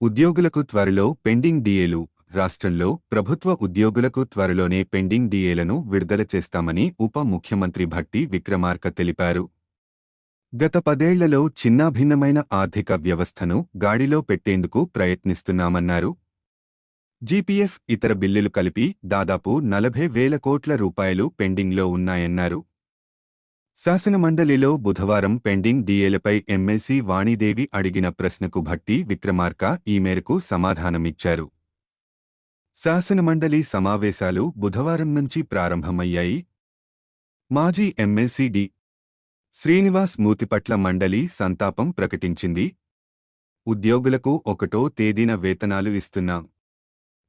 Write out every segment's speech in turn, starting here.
ఉద్యోగులకు త్వరలో పెండింగ్ డిఏలు రాష్ట్రంలో ప్రభుత్వ ఉద్యోగులకు త్వరలోనే పెండింగ్ డిఏలను విడుదల చేస్తామని ఉప ముఖ్యమంత్రి భట్టి విక్రమార్క తెలిపారు. గత పదేళ్ళలో చిన్నాభిన్నమైన ఆర్థిక వ్యవస్థను గాడిలో పెట్టేందుకు ప్రయత్నిస్తున్నామన్నారు. జీపీఎఫ్ ఇతర బిల్లులు కలిపి దాదాపు నలభై వేల కోట్ల రూపాయలు పెండింగ్లో ఉన్నాయన్నారు. శాసనమండలిలో బుధవారం పెండింగ్ డీఏలపై ఎమ్మెల్సీ వాణీదేవి అడిగిన ప్రశ్నకు భట్టి విక్రమార్క ఈ మేరకు సమాధానమిచ్చారు. శాసనమండలి సమావేశాలు బుధవారం నుంచి ప్రారంభమయ్యాయి. మాజీ ఎమ్మెల్సీ డి. శ్రీనివాస్ మూతిపట్ల మండలి సంతాపం ప్రకటించింది. ఉద్యోగులకు ఒకటో తేదీన వేతనాలు ఇస్తున్నాం.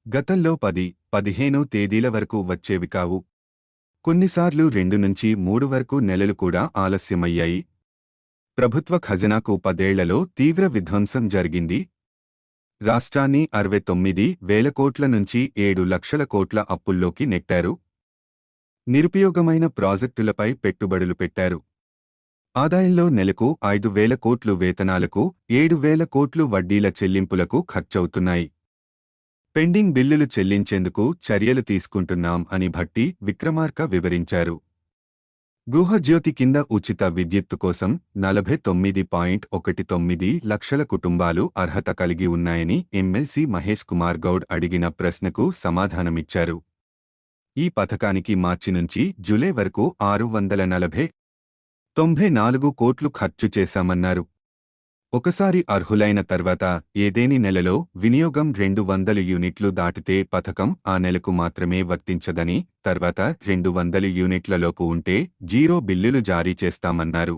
గతంలో పది పదిహేను తేదీల వరకు వచ్చేవి కావు. కొన్నిసార్లు రెండు నుంచి మూడు వరకు నెలలు కూడా ఆలస్యమయ్యాయి. ప్రభుత్వ ఖజనాకు పదేళ్ళలో తీవ్ర విధ్వంసం జరిగింది. రాష్ట్రాన్ని అరవై తొమ్మిది వేల కోట్ల నుంచి ఏడు లక్షల కోట్ల అప్పుల్లోకి నెట్టారు. నిరుపయోగమైన ప్రాజెక్టులపై పెట్టుబడులు పెట్టారు. ఆదాయంలో నెలకు ఐదు వేల కోట్లు వేతనాలకు ఏడు వేల కోట్లు వడ్డీల చెల్లింపులకు ఖర్చవుతున్నాయి. పెండింగ్ బిల్లులు చెల్లించేందుకు చర్యలు తీసుకుంటున్నాం అని భట్టి విక్రమార్క వివరించారు. గృహజ్యోతి కింద ఉచిత విద్యుత్తు కోసం నలభై తొమ్మిది పాయింట్ ఒకటి తొమ్మిది లక్షల కుటుంబాలు అర్హత కలిగి ఉన్నాయని ఎమ్మెల్సీ మహేష్ కుమార్ గౌడ్ అడిగిన ప్రశ్నకు సమాధానమిచ్చారు. ఈ పథకానికి మార్చి నుంచి జూలై వరకు ఆరు వందల నలభై తొంభై నాలుగు కోట్లు ఖర్చు చేశామన్నారు. ఒకసారి అర్హులైన తర్వాత ఏదేని నెలలో వినియోగం రెండు వందల యూనిట్లు దాటితే పథకం ఆ నెలకు మాత్రమే వర్తించదని తర్వాత రెండు వందల యూనిట్లలోపు ఉంటే జీరో బిల్లులు జారీ చేస్తామన్నారు.